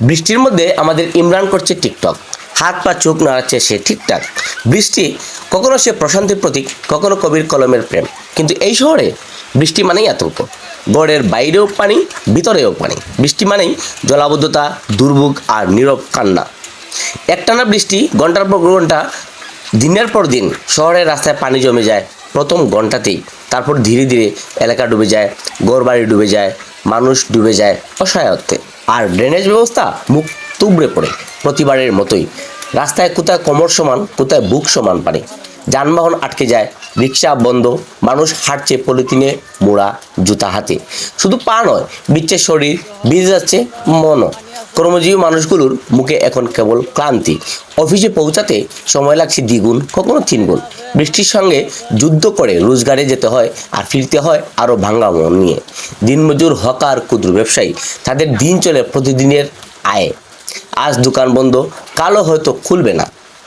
বৃষ্টির মধ্যে আমাদের ইমরান করছে টিকটক। হাত পা চোখ নাড়াচ্ছে সে ঠিকঠাক। বৃষ্টি কখনো সে প্রশান্তির প্রতীক, কখনো কবির কলমের প্রেম। কিন্তু এই শহরে বৃষ্টি মানেই আতঙ্ক। গড়ের বাইরেও পানি, ভিতরেও পানি। বৃষ্টি মানেই জলাবদ্ধতা, দুর্ভোগ আর নীরব কান্না। একটানা বৃষ্টি ঘণ্টার পর ঘণ্টা, দিনের পর দিন শহরের রাস্তায় পানি জমে যায় প্রথম ঘন্টাতেই। তারপর ধীরে ধীরে এলাকা ডুবে যায়, ঘরবাড়ি ডুবে যায়, মানুষ ডুবে যায় অসহায়ত্বে। আর ড্রেনেজ ব্যবস্থা মুখ তুবড়ে পড়ে। প্রতিবারের মতোই রাস্তায় কোথায় কোমর সমান, কোথায় বুক সমান পানি যানবাহন আটকে যায়, রিক্সা বন্ধ, মানুষ হাঁটছে পলিথিনে মোড়া জুতা হাতে। শুধু পা নয় বিচ্ছে শরীর ভিজে যাচ্ছে মনও। কর্মজীবী মানুষগুলোর মুখে এখন কেবল ক্লান্তি। অফিসে পৌঁছাতে সময় লাগছে দ্বিগুণ, কখনো তিনগুণ। বৃষ্টির সঙ্গে যুদ্ধ করে রোজগারে যেতে হয় আর ফিরতে হয় আরও ভাঙ্গা মন নিয়ে। দিনমজুর হকার ক্ষুদ্র ব্যবসায়ী, তাদের দিন চলে প্রতিদিনের আয়ে। আজ দোকান বন্ধ কালো হয়তো খুলবে না।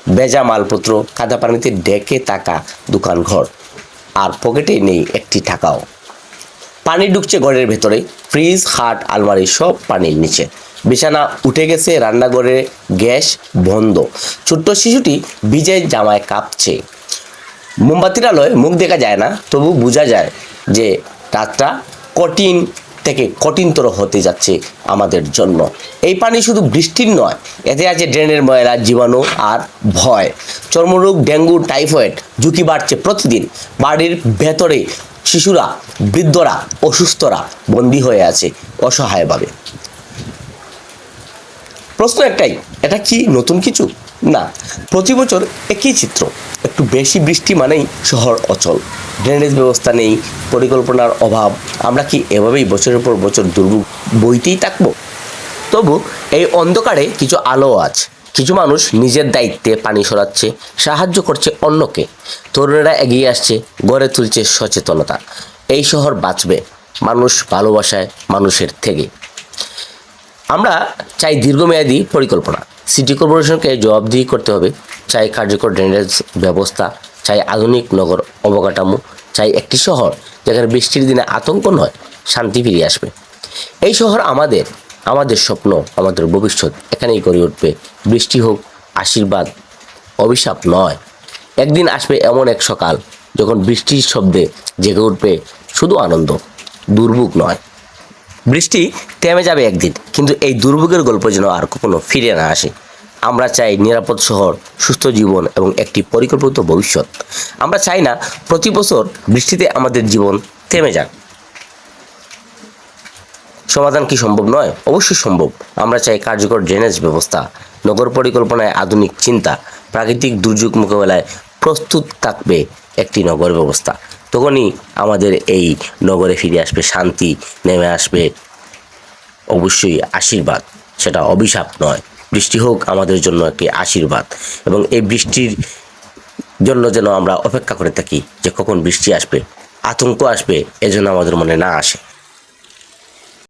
বেজা মালপত্র কাদা পানিতে ডেকে তাকা দোকান ঘর আর পকেটে নেই একটি টাকাও। পানি ঢুকছে ঘরের ভেতরে, ফ্রিজ, খাট, আলমারি সব পানির নিচে। বিছানা উঠে গেছে, রান্নাঘরে গ্যাস বন্ধ। ছোট্ট শিশুটি ভিজে জামায় কাঁপছে। মোমবাতির আলোয় মুখ দেখা যায় না, তবু বোঝা যায় যে রাতটা কঠিন থেকে কঠিনতর হতে যাচ্ছে আমাদের জন্য। এই পানি শুধু বৃষ্টির নয়, এতে আছে ড্রেনের ময়লা, জীবাণু আর ভয়। চর্মরোগ, ডেঙ্গু, টাইফয়েড ঝুঁকি বাড়ছে প্রতিদিন। বাড়ির ভেতরে শিশুরা, বৃদ্ধরা, অসুস্থরা বন্দী হয়ে আছে অসহায়ভাবে। প্রশ্ন একটাই, এটা কি নতুন কিছু? না, প্রতি বছর একই চিত্র, একটু বেশি বৃষ্টি মানেই শহর অচল। ড্রেনেজ ব্যবস্থা নেই, পরিকল্পনার অভাব, আমরা কি এভাবেই বছরের পর বছর দুর্ভোগ বইতেই থাকব? তবু এই অন্ধকারে কিছু আলো আছে কিছু মানুষ নিজের দায়িত্বে পানি সরাচ্ছে, সাহায্য করছে অন্যকে। তরুণেরা এগিয়ে আসছে, গড়ে তুলছে সচেতনতা। এই শহর বাঁচবে, মানুষ ভালোবাসায় মানুষের থেকে। আমরা চাই দীর্ঘমেয়াদী পরিকল্পনা। সিটি কর্পোরেশনকে জবাবদিহি করতে হবে। চাই কার্যকর ড্রেনেজ ব্যবস্থা। চাই আধুনিক নগর অবকাঠামো। চাই একটি শহর যেখানে বৃষ্টির দিনে আতঙ্ক নয়, শান্তি ফিরে আসবে। এই শহর আমাদের আমাদের স্বপ্ন, আমাদের ভবিষ্যৎ। এখানেই গড়ে উঠবে। বৃষ্টি হোক, আশীর্বাদ, অভিশাপ নয়। একদিন আসবে এমন এক সকাল যখন বৃষ্টির শব্দে জেগে উঠবে শুধু আনন্দ, দুর্ভোগ নয়। বৃষ্টি থেমে যাবে একদিন, কিন্তু এই দুর্ভোগের গল্প যেন আর কখনো ফিরে না আসে। আমরা চাই নিরাপদ শহর, সুস্থ জীবন এবং একটি পরিকল্পিত ভবিষ্যৎ। আমরা চাই না প্রতি বছর বৃষ্টিতে আমাদের জীবন থেমে যাক। সমাধান কি সম্ভব নয়? অবশ্যই সম্ভব। আমরা চাই কার্যকর ড্রেনেজ ব্যবস্থা, নগর পরিকল্পনায় আধুনিক চিন্তা, প্রাকৃতিক দুর্যোগ মোকাবেলায় প্রস্তুত থাকবে একটি নগর ব্যবস্থা। তখনই আমাদের এই নগরে ফিরে আসবে শান্তি, নেমে আসবে অবশ্যই আশীর্বাদ। সেটা অভিশাপ নয়। বৃষ্টি হোক, আমাদের জন্য একটি আশীর্বাদ। এবং এই বৃষ্টির জন্য যেন আমরা অপেক্ষা করে থাকি যে কখন বৃষ্টি আসবে, আতঙ্ক আসবে এজন্য আমাদের মনে না আসে।